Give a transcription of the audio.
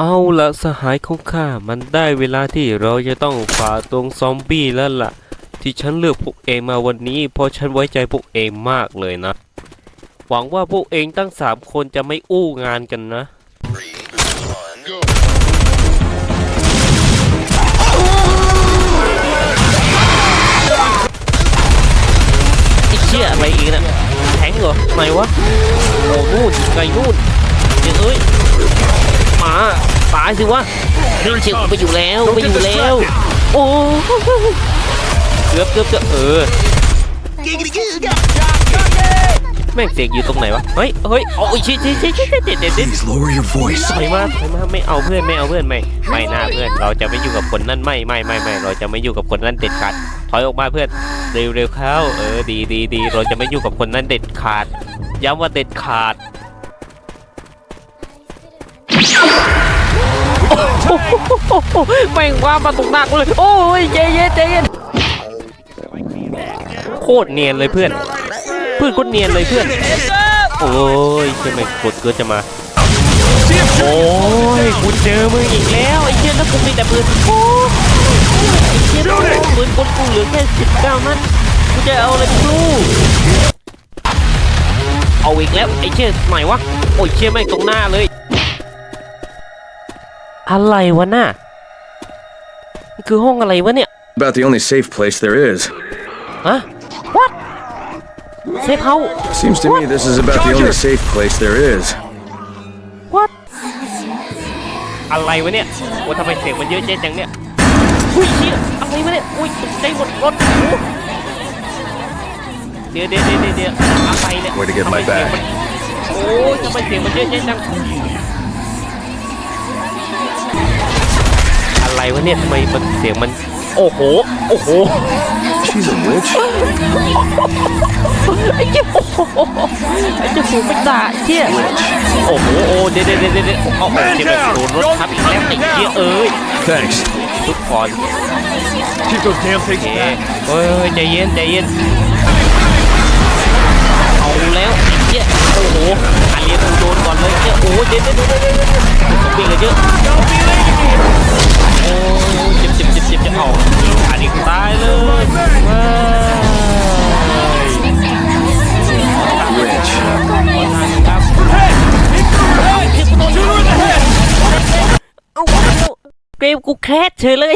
เอาละสหายของข้ามันได้เวลาที่เราจะต้องฝ่าตรงซอมบี้แล้วล่ะ ที่ฉันเลือกพวกเองมาวันนี้เพราะฉันไว้ใจพวกเองมากเลยนะ หวังว่าพวกเองตั้งสามคนจะไม่อู้งานกันนะไอ้เชี่ยอะไรอีกนะแทงเหรอไหนวะโอ้นู่นไกลนู่นเดี๋ยวเอ้ย ป๋าปสิวะนั่นเชียวไปอยู่แล้วไปอยู่แล้ว โอ้เกือบเกือบเกือบเออแม่งเสียงอยู่ตรงไหนวะ เฮ้ย เฮ้ยโอ้ยชิชิชิชิเด็ดเด็ดเด็ดถอยมาถอยมาไม่เอาเพื่อนไม่เอาเพื่อนไม่ไม่น่าเพื่อนเราจะไม่อยู่กับคนนั้นไม่ไม่ไม่ไม่เราจะไม่อยู่กับคนนั้นเด็ดขาดถอยออกมาเพื่อนเร็วเร็วเข้าเออดีดีดีเราจะไม่อยู่กับคนนั้นเด็ดขาดย้ำว่าเด็ดขาด แม่งว่ามาตรงหนักเลย โอ้ยใจเย็นใจเย็นโคตรเนียนเลยเพื่อน เพื่อนโคตรเนียนเลยเพื่อน โอ้ยใช่ไหมกดเกิดจะมา โอ้ยกูเจอมึงอีกแล้วไอ้เชี่ยแล้วกูมีแต่ปืนโอ้ยไอ้เชี่ยปืนกลกูเหลือแค่สิบเก้านัดกูจะเอาอะไรไปสู้เอาอีกแล้วไอ้เชี่ยไหนวะ โอ้ยเชี่ยแม่งตรงหน้าเลย อะไรวะน่ะนี่คือห้องอะไรวะเนี่ย About the only safe place there is. ฮะ what เซฟเฮา Seems to me this is about the only safe place there is. what อะไรวะเนี่ยว่าทำไมเสียงมันเยอะแยะจังเนี่ยอุ้ยเชี่ยอะไรวะเนี่ยอุ้ยตกใจหมดรถโอ้เดี๋ยวเดี๋ยวเดี๋ยวเดี๋ยวอะไรเนี่ย Way to get ทำไม my เสียง back. มันโอ้ยทำไมเสียงมันเยอะแยะจัง วะเนี่ยทำไมมันเสียงมัน โอ้โห โอ้โห She's a witch. ไอ้เจ้าโอ้โหไอ้เจ้าสูงเป็นด่าไอ้เชี่ยโอ้โหโอ้เดี๋ยวเดี๋ยวเดี๋ยวเดี๋ยวเอาเอาเชี่ยแบบโดนรถทับอีกแล้วไอ้เชี่ยเอ้ย Thanks. ทุกคน Keep those damn things โอเคเฮ้ยใจเย็นใจเย็น เอาแล้วไอ้เชี่ยโอ้โหอันเรียนโดนก่อนเลยเชี่ยโอ้เดี๋ยวเดี๋ยวเดี๋ยวเดี๋ยวเดี๋ยวต้องเบี่ยงกันเยอะโอ้เจ็บเจ็บเจ็บเจ็บจะเอาอันนี้ตายเลยเอาเกมกูแคสเฉยเลย